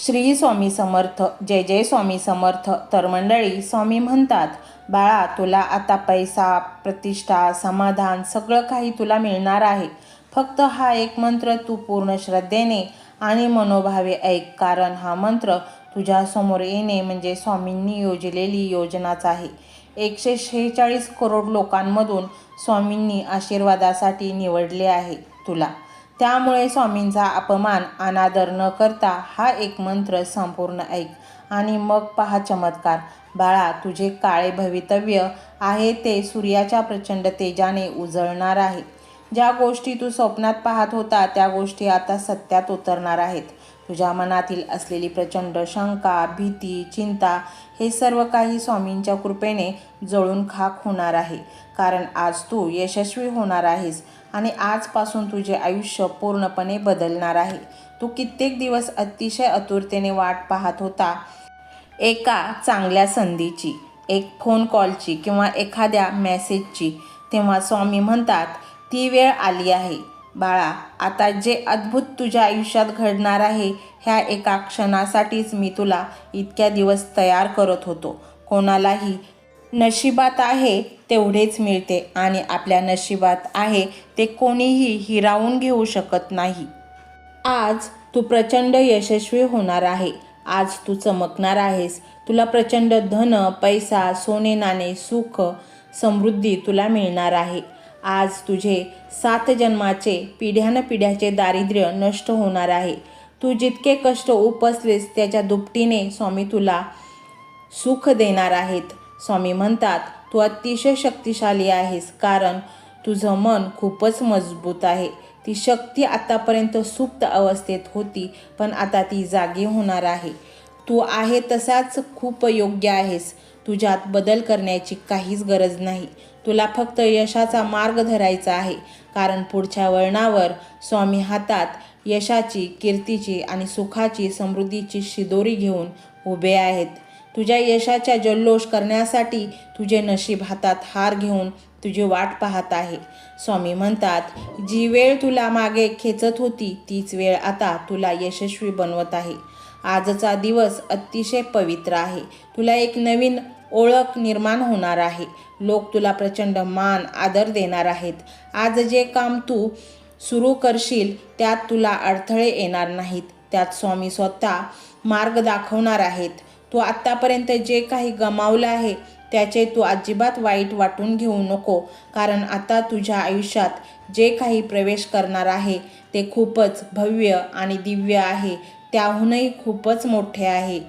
श्री स्वामी समर्थ जय जय स्वामी समर्थ तर मंडळी स्वामी म्हणतात बाळा तुला आता पैसा प्रतिष्ठा समाधान सगळं काही तुला मिळणार आहे. फक्त हा एक मंत्र तू पूर्ण श्रद्धेने आणि मनोभावे ऐक. कारण हा मंत्र तुझ्यासमोर येणे म्हणजे स्वामींनी योजलेली योजनाच आहे. एकशे शेहेचाळीस करोड लोकांमधून स्वामींनी आशीर्वादासाठी निवडले आहे तुला. त्यामुळे स्वामींचा अपमान अनादर न करता हा एक मंत्र संपूर्ण ऐक. आणि मग पहा चमत्कार. बाळा तुझे काळे भवितव्य आहे ते सूर्याच्या प्रचंड तेजाने उजळणार आहे. ज्या गोष्टी तू स्वप्नात पाहत होता त्या गोष्टी आता सत्यात उतरणार आहेत. तुझ्या मनातील असलेली प्रचंड शंका भीती चिंता हे सर्व काही स्वामींच्या कृपेने जळून खाक होणार आहे. कारण आज तू यशस्वी होणार आहेस. आणि आजपासून तुझे आयुष्य पूर्णपणे बदलणार आहे. तू कित्येक दिवस अतिशय आतुरतेने वाट पाहत होता. एका चांगल्या संधीची एक फोन कॉलची किंवा एखाद्या मेसेजची तेव्हा स्वामी म्हणतात ती वेळ आली आहे. बाळा आता जे अद्भुत तुझ्या आयुष्यात घडणार आहे ह्या एका क्षणासाठीच मी तुला इतक्या दिवस तयार करत होतो. कोणालाही नशिबात आहे तेवढेच मिळते आणि आपल्या नशिबात आहे ते कोणीही हिरावून घेऊ शकत नाही. आज तू प्रचंड यशस्वी होणार आहे. आज तू चमकणार आहेस. तुला प्रचंड धन पैसा सोने नाणे सुख समृद्धी तुला मिळणार आहे. आज तुझे सात जन्माचे पिढ्यानपिढ्याचे दारिद्र्य नष्ट होणार आहे. तू जितके कष्ट उपसलेस त्याच्या दुपटीने स्वामी तुला सुख देणार आहेत. स्वामी म्हणतात तू अतिशय शक्तिशाली आहेस कारण तुझं मन खूपच मजबूत आहे. ती शक्ती आतापर्यंत सुप्त अवस्थेत होती पण आता ती जागी होणार आहे. तू आहे तसाच खूप योग्य आहेस. तुझ्यात बदल करण्याची काहीच गरज नाही. तुला फक्त यशाचा मार्ग धरायचा आहे. कारण पुढच्या वळणावर स्वामी हातात यशाची कीर्तीची आणि सुखाची समृद्धीची शिदोरी घेऊन उभे आहेत. तुझ्या यशाच्या जल्लोष करण्यासाठी तुझे नशीब हातात हार घेऊन तुझी वाट पाहत आहे. स्वामी म्हणतात जी वेळ तुला मागे खेचत होती तीच वेळ आता तुला यशस्वी बनवत आहे. आजचा दिवस अतिशय पवित्र आहे. तुला एक नवीन ओळख निर्माण होणार आहे. लोक तुला प्रचंड मान आदर देणार आहेत. आज जे काम तू सुरू करशील त्यात तुला अडथळे येणार नाहीत. त्यात स्वामी स्वतः मार्ग दाखवणार आहेत. तू आत्तापर्यंत जे काही गमावलं आहे त्याचे तू अजिबात वाईट वाटून घेऊ नको. कारण आता तुझ्या आयुष्यात जे काही प्रवेश करणार आहे ते खूपच भव्य आणि दिव्य आहे. त्याहूनही खूपच मोठे आहे.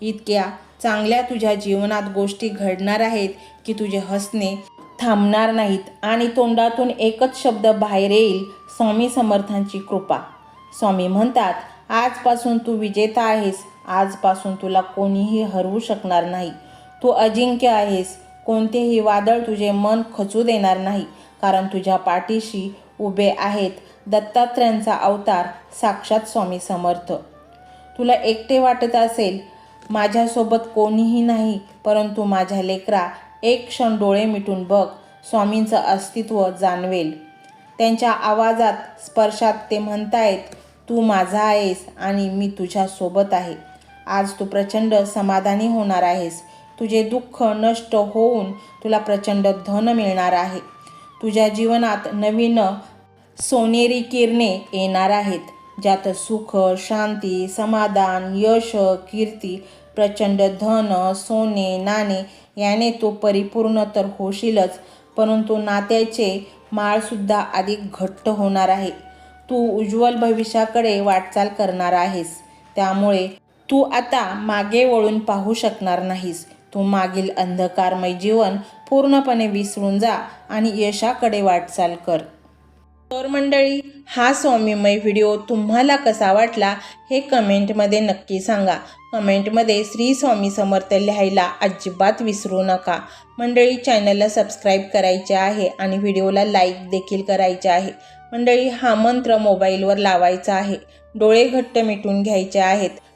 इतक्या चांगल्या तुझ्या जीवनात गोष्टी घडणार आहेत की तुझे हसणे थांबणार नाहीत आणि तोंडातून एकच शब्द बाहेर येईल स्वामी समर्थांची कृपा. स्वामी म्हणतात आजपासून तू विजेता आहेस. आजपासून तुला कोणीही हरवू शकणार नाही. तू अजिंक्य आहेस. कोणतेही वादळ तुझे मन खचू देणार नाही. कारण तुझ्या पाठीशी उभे आहेत दत्तात्रयांचा अवतार साक्षात स्वामी समर्थ. तुला एकटे वाटत असेल. माझ्यासोबत कोणीही नाही परंतु माझ्या लेकरा एक क्षण डोळे मिटून बघ स्वामींचं अस्तित्व जाणवेल. त्यांच्या आवाजात स्पर्शात ते म्हणतायत तू माझा आहेस आणि मी तुझ्यासोबत आहे. आज तू प्रचंड समाधानी होणार आहेस. तुझे दुःख नष्ट होऊन तुला प्रचंड धन मिळणार आहे. तुझ्या जीवनात नवीन सोनेरी किरणे येणार आहेत. ज्यात सुख शांती समाधान यश कीर्ती प्रचंड धन सोने नाणे याने तो परिपूर्ण तर होशीलच परंतु नात्याचे माळसुद्धा अधिक घट्ट होणार आहे. तू उज्ज्वल भविष्याकडे वाटचाल करणार आहेस. त्यामुळे तू आता मागे वळून पाहू शकणार नाहीस. तू मागील अंधकारमय जीवन पूर्णपणे विसरून जा आणि यशाकडे वाटचाल कर. तर मंडळी हा स्वामीमय व्हिडिओ तुम्हाला कसा वाटला हे कमेंटमध्ये नक्की सांगा. कमेंटमध्ये श्री स्वामी समर्थ लिहायला अजिबात विसरू नका. मंडळी चॅनलला सबस्क्राईब करायचे आहे आणि व्हिडिओला लाईक देखील करायचे आहे. मंडळी हा मंत्र मोबाईलवर लावायचा आहे. डोळे घट्ट मिटून घ्यायचे आहेत.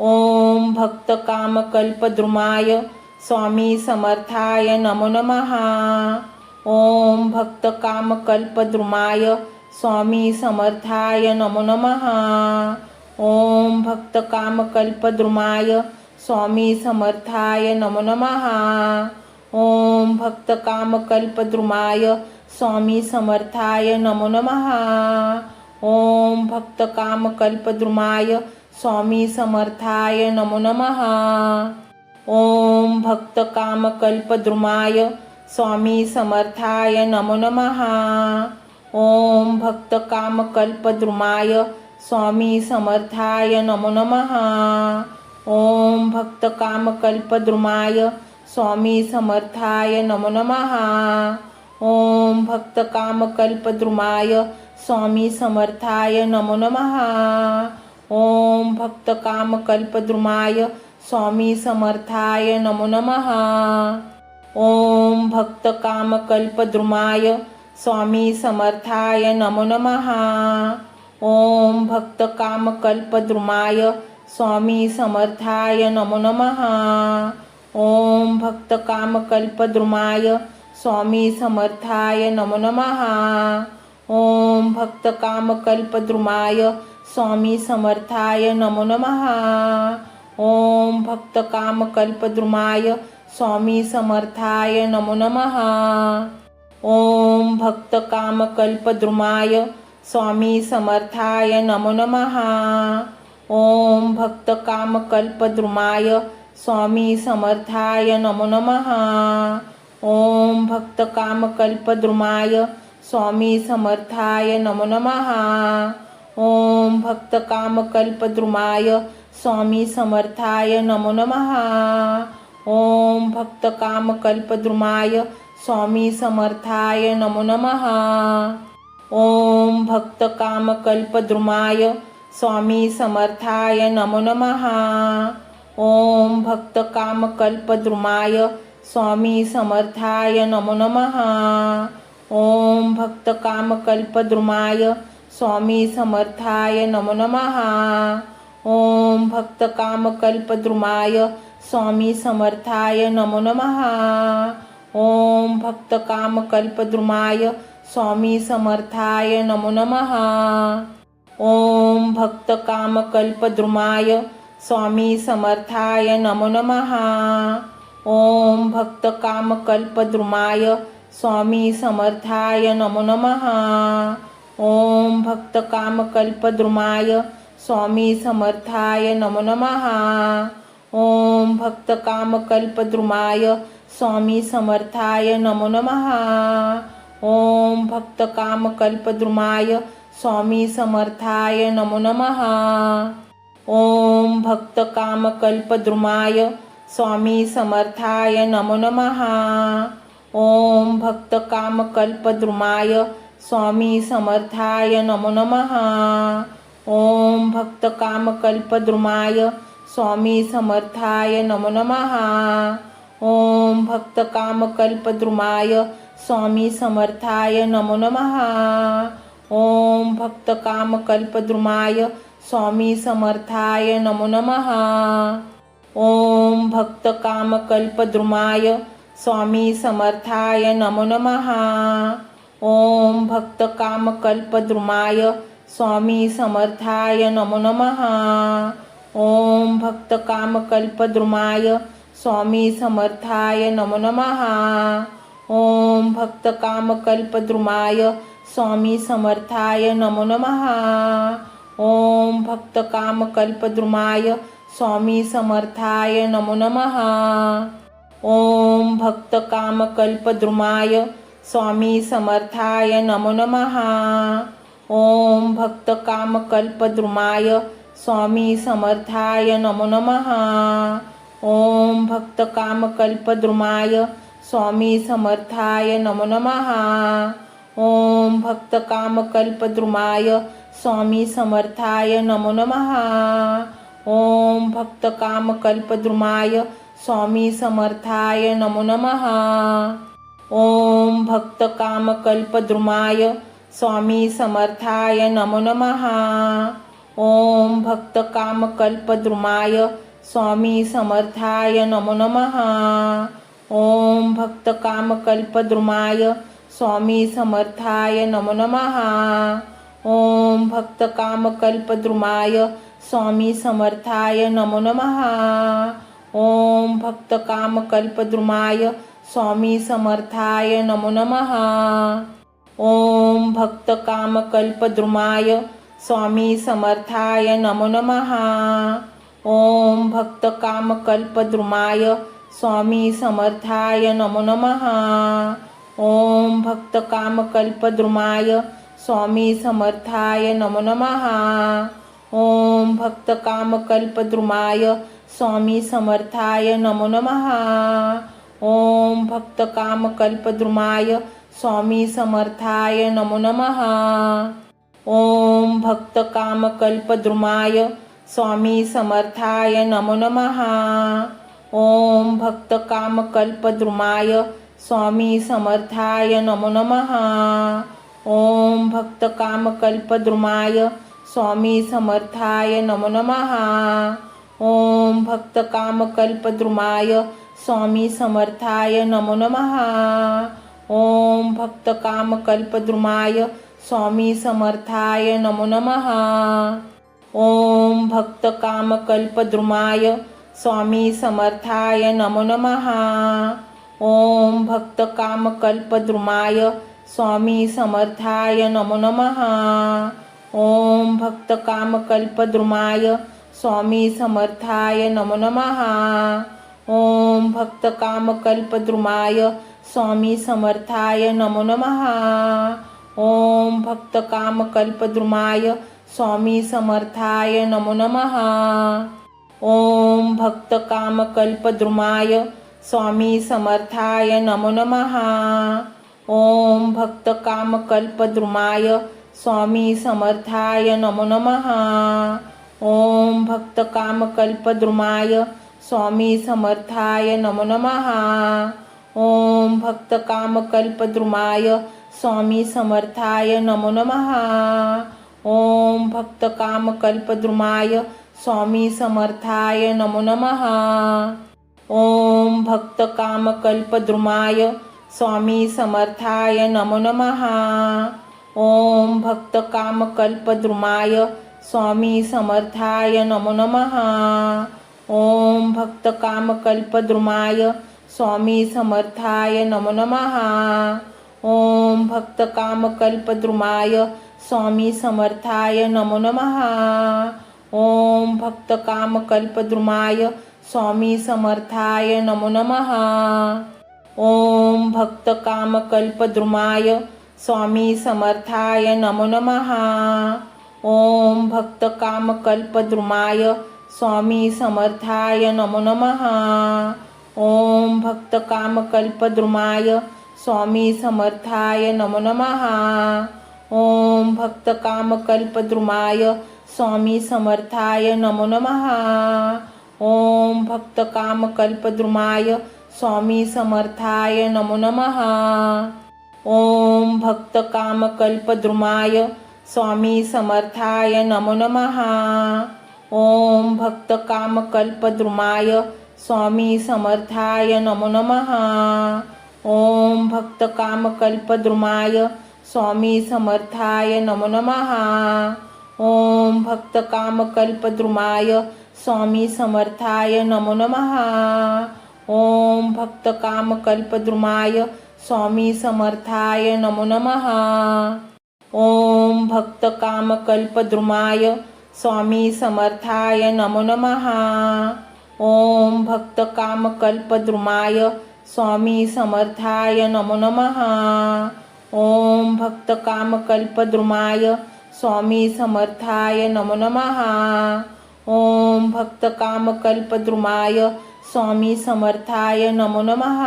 ओम भक्त काम कल्पद्रुमाय स्वामी समर्थाय नमो नमः. ओम भक्त काम कल्पद्रुमाय स्वामी समर्थाय नमो नमः. ओम भक्त काम कल्पद्रुमाय स्वामी समर्थाय नमो नमः. ओम भक्त काम कल्पद्रुमाय स्वामी समर्थाय नमो नमः. ओम भक्त काम कल्पद्रुमाय स्वामी समर्थाय नमो नमः. ओम भक्त काम स्वामी समर्थाय नमो नमः. ओम भक्त काम स्वामी समर्थाय नमो नमः. ओम भक्त काम स्वामी समर्थाय नमो नमः. ओम भक्त काम स्वामी समर्थाय नमो नमः. ओम भक्त काम कल्पद्रुमाय स्वामी समर्थाय नमो नमः। ओम भक्त काम कल्पद्रुमाय स्वामी समर्थाय नमो नमः। ओम भक्त काम कल्पद्रुमाय स्वामी समर्थाय नमो नमः। ओम भक्त काम कल्पद्रुमाय स्वामी समर्थाय नमो नमः। ओम भक्त काम कल्पद्रुमाय स्वामी समर्थाय नमो नमः। ओम भक्त काम कल्पद्रुमाय स्वामी समर्थाय नमो नमः। ओम भक्त काम कल्पद्रुमाय स्वामी समर्थाय नमो नमः। ओम भक्त काम कल्पद्रुमाय स्वामी समर्थाय नमो नमः। ओम भक्त काम कल्पद्रुमाय स्वामी समर्थाय नमो नमः। ओम भक्त काम स्वामी समर्थाय नमो नमः। ओम भक्त काम स्वामी समर्थाय नमो नमः। ओम भक्त काम स्वामी समर्थाय नमो नमः। ओम भक्त काम स्वामी समर्थाय नमो नमः। ओम भक्त काम स्वामी समर्थाय नमो नमः. ओम भक्त काम स्वामी समर्थाय नमो नमः. ओम भक्त काम स्वामी समर्थाय नमो नमः. ओम भक्त काम स्वामी समर्थाय नमो नमः. ओम भक्त काम स्वामी समर्थाय नमो नमः. ओम भक्त काम स्वामी समर्थाय नमो नमः। ओम भक्त काम स्वामी समर्थाय नमो नमः। ओम भक्त काम स्वामी समर्थाय नमो नमः। ओम भक्त काम स्वामी समर्थाय नमो नमः। ओम भक्त काम स्वामी समर्थाय नमो नमः. ओम भक्त काम स्वामी समर्थाय नमो नमः. ओम भक्त काम स्वामी समर्थाय नमो नमः. ओम भक्त काम स्वामी समर्थाय नमो नमः. ओम भक्त काम स्वामी समर्थाय नमो नमः. ओम भक्त काम स्वामी समर्थाय नमो नमः। ओम भक्त काम स्वामी समर्थाय नमो नमः। ओम भक्त काम स्वामी समर्थाय नमो नमः। ओम भक्त काम स्वामी समर्थाय नमो नमः। ओम भक्त काम स्वामी समर्थाय नमो नमः. ओम भक्त काम स्वामी समर्थाय नमो नमः. ओम भक्त काम स्वामी समर्थाय नमो नमः. ओम भक्त काम स्वामी समर्थाय नमो नमः. ओम भक्त काम स्वामी समर्थाय नमो नमः. ओम भक्त काम कल्पद्रुमाय स्वामी समर्थाय नमो नमः। ओम भक्त काम कल्पद्रुमाय स्वामी समर्थाय नमो नमः। ओम भक्त काम कल्पद्रुमाय स्वामी समर्थाय नमो नमः। ओम भक्त काम कल्पद्रुमाय स्वामी समर्थाय नमो नमः। ओम भक्त काम कल्पद्रुमाय स्वामी समर्थाय नमो नमः. ओम भक्त काम स्वामी समर्थाय नमो नमः. ओम भक्त काम स्वामी समर्थाय नमो नमः. ओम भक्त काम स्वामी समर्थाय नमो नमः. ओम भक्त काम स्वामी समर्थाय नमो नमः. ओम भक्त काम कल्पद्रुमाय स्वामी समर्थाय नमो नमः. ओम भक्त काम कल्पद्रुमाय स्वामी समर्थाय नमो नमः. ओम भक्त काम कल्पद्रुमाय स्वामी समर्थाय नमो नमः. ओम भक्त काम कल्पद्रुमाय स्वामी समर्थाय नमो नमः. ओम भक्त काम कल्पद्रुमाय स्वामी समर्थाय नमो नमः. ओम भक्त काम कल्पद्रुमाय स्वामी समर्थाय नमो नमः. ओम भक्त काम कल्पद्रुमाय स्वामी समर्थाय नमो नमः. ओम भक्त काम कल्पद्रुमाय स्वामी समर्थाय नमो नमः. ओम भक्त काम कल्पद्रुमाय स्वामी समर्थाय नमो नमः. ओम भक्त काम स्वामी समर्थाय नमो नमः। ओम भक्त काम स्वामी समर्थाय नमो नमः। ओम भक्त काम स्वामी समर्थाय नमो नमः। ओम भक्त काम स्वामी समर्थाय नमो नमः। ओम भक्त काम स्वामी समर्थाय नमो नमः. ओम भक्त काम स्वामी समर्थाय नमो नमः. ओम भक्त काम स्वामी समर्थाय नमो नमः. ओम भक्त काम स्वामी समर्थाय नमो नमः. ओम भक्त काम स्वामी समर्थाय नमो नमः. ओम भक्त काम स्वामी समर्थाय नमो नमः। ओम भक्त काम स्वामी समर्थाय नमो नमः। ओम भक्त काम स्वामी समर्थाय नमो नमः। ओम भक्त काम स्वामी समर्थाय नमो नमः। ओम भक्त काम स्वामी समर्थाय नमो नमः। ओम भक्त काम स्वामी समर्थाय नमो नमः। ओम भक्त काम स्वामी समर्थाय नमो नमः। ओम भक्त काम स्वामी समर्थाय नमो नमः। ओम भक्त काम स्वामी समर्थाय नमो नमः। ओम भक्त काम स्वामी समर्थाय नमो नमः। ओम भक्त काम स्वामी समर्थाय नमो नमः। ओम भक्त काम स्वामी समर्थाय नमो नमः। ओम भक्त काम स्वामी समर्थाय नमो नमः। ओम भक्तकामकल्पद्रुमाय स्वामी समर्थाय नमो नमः. ओम भक्तकामकल्पद्रुमाय स्वामी समर्थाय नमो नमः. ओम भक्तकामकल्पद्रुमाय स्वामी समर्थाय नमो नमः. ओम भक्तकामकल्पद्रुमाय स्वामी समर्थाय नमो नमः.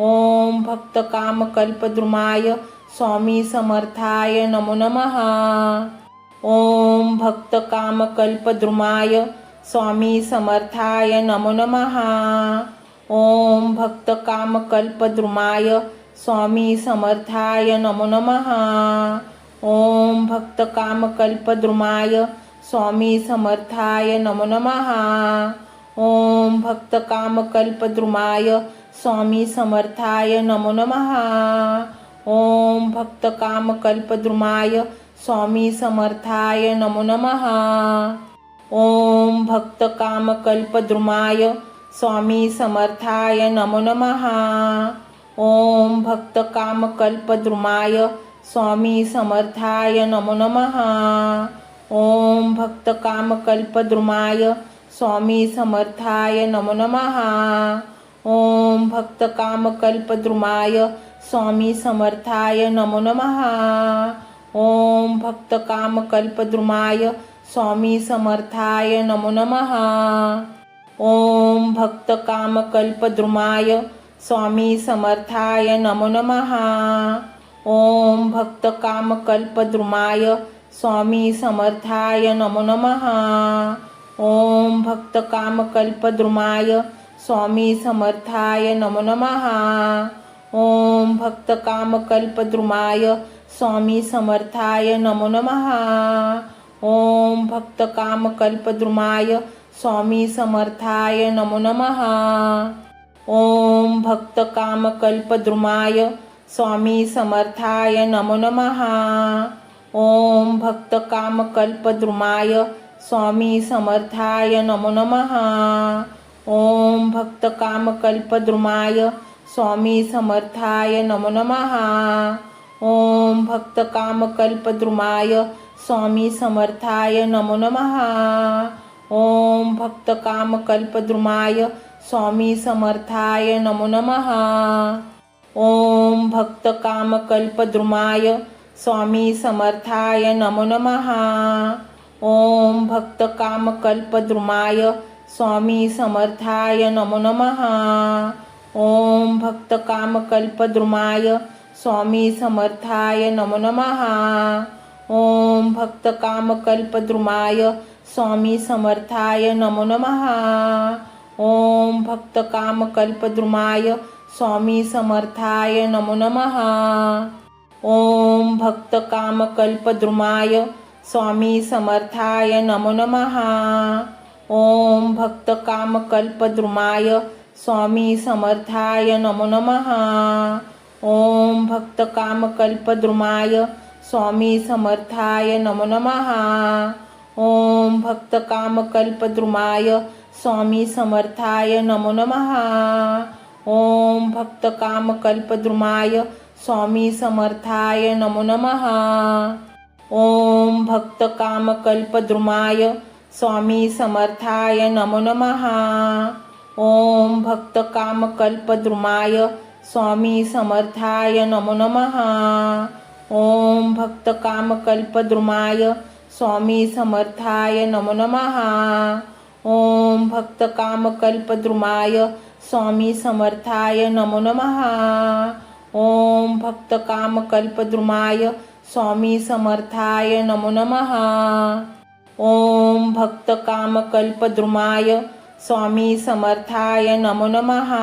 ओम भक्तकामकल्पद्रुमाय स्वामी समर्थाय नमो नमः. ओम भक्तकामकल्पद्रुमाय स्वामी समर्थाय नमो नमः। ओम भक्तकामकल्पद्रुमाय स्वामी समर्थाय नमो नमः। ओम भक्तकामकल्पद्रुमाय स्वामी समर्थाय नमो नमः। ओम भक्तकामकल्पद्रुमाय स्वामी समर्थाय नमो नमः। ओम भक्तकामकल्पद्रुमाय स्वामी समर्थाय नमो नमः. ओम भक्तकामकल्पद्रुमाय स्वामी समर्थाय नमो नमः. ओम भक्तकामकल्पद्रुमाय स्वामी समर्थाय नमो नमः. ओम भक्तकामकल्पद्रुमाय स्वामी समर्थाय नमो नमः. ओम भक्तकामकल्पद्रुमाय स्वामी समर्थाय नमो नमः. ओम भक्तकामकल्पद्रुमाय स्वामी समर्थाय नमो नमः। ओम भक्तकामकल्पद्रुमाय स्वामी समर्थाय नमो नमः। ओम भक्तकामकल्पद्रुमाय स्वामी समर्थाय नमो नमः। ओम भक्तकामकल्पद्रुमाय स्वामी समर्थाय नमो नमः। ओम भक्तकामकल्पद्रुमाय स्वामी समर्थाय नमो नमः. ओम भक्तकामकल्पद्रुमाय स्वामी समर्थाय नमो नमः. ओम भक्तकामकल्पद्रुमाय स्वामी समर्थाय नमो नमः. ओम भक्तकामकल्पद्रुमाय स्वामी समर्थाय नमो नमः. ओम भक्तकामकल्पद्रुमाय स्वामी समर्थाय नमो नमः. ओम भक्तकामकल्पद्रुमाय स्वामी समर्थाय नमो नमः। ओम भक्तकामकल्पद्रुमाय स्वामी समर्थाय नमो नमः। ओम भक्तकामकल्पद्रुमाय स्वामी समर्थाय नमो नमः। ओम भक्तकामकल्पद्रुमाय स्वामी समर्थाय नमो नमः। ओम भक्तकामकल्पद्रुमाय स्वामी समर्थाय नमो नमः. ओम भक्तकामकल्पद्रुमाय स्वामी समर्थाय नमो नमः. ओम भक्तकामकल्पद्रुमाय स्वामी समर्थाय नमो नमः. ओम भक्तकामकल्पद्रुमाय स्वामी समर्थाय नमो नमः. ओम भक्तकामकल्पद्रुमाय स्वामी समर्थाय नमो नमः. ओम भक्तकामकल्पद्रुमाय स्वामी समर्थाय नमो नमः। ओम भक्तकामकल्पद्रुमाय स्वामी समर्थाय नमो नमः। ओम भक्तकामकल्पद्रुमाय स्वामी समर्थाय नमो नमः। ओम भक्तकामकल्पद्रुमाय स्वामी समर्थाय नमो नमः। ओम भक्तकामकल्पद्रुमाय स्वामी समर्थाय नमो नमः। ओम भक्तकामकल्पद्रुमाय स्वामी समर्थाय नमो नमः। ओम भक्तकामकल्पद्रुमाय स्वामी समर्थाय नमो नमः। ओम भक्तकामकल्पद्रुमाय स्वामी समर्थाय नमो नमः। ओम भक्तकामकल्पद्रुमाय स्वामी समर्थाय नमो नमः।